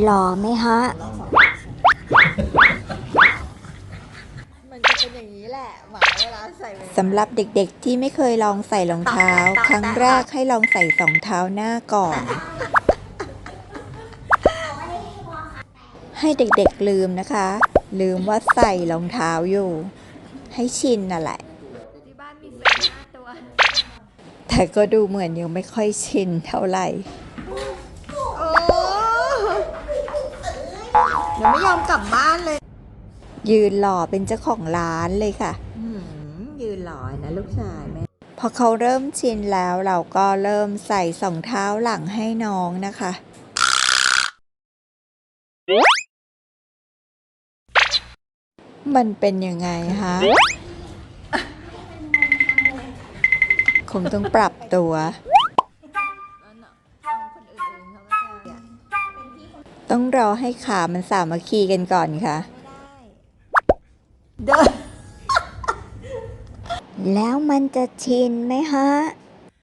หล่อไหมฮะ มันจะเป็นอย่างนี้แหละหมาเวลาใส่ไปสำหรับเด็กๆที่ไม่เคยลองใส่รองเท้า ครั้งแรกให้ลองใส่สองเท้าหน้าก่อน ให้เด็กๆลืมนะคะ ลืมว่าใส่รองเท้าอยู่ ให้ชินน่ะแหละ ที่บ้านมีเสือห้าตัว แต่ก็ดูเหมือนยังไม่ค่อยชินเท่าไหร่ โอ้ เดี๋ยวไม่ยอมกลับบ้านเลย ยืนหล่อเป็นเจ้าของร้านเลยค่ะหืมยืนหล่อนะลูกชายแม่ พอเขาเริ่มชินแล้วเราก็เริ่มใส่สองเท้าหลังให้น้องนะคะ มันเป็นยังไงฮะ คงต้องปรับตัว ต้องรอให้ขามันสามัคคีกันก่อนค่ะเดินแล้วมันจะชินไหมฮะ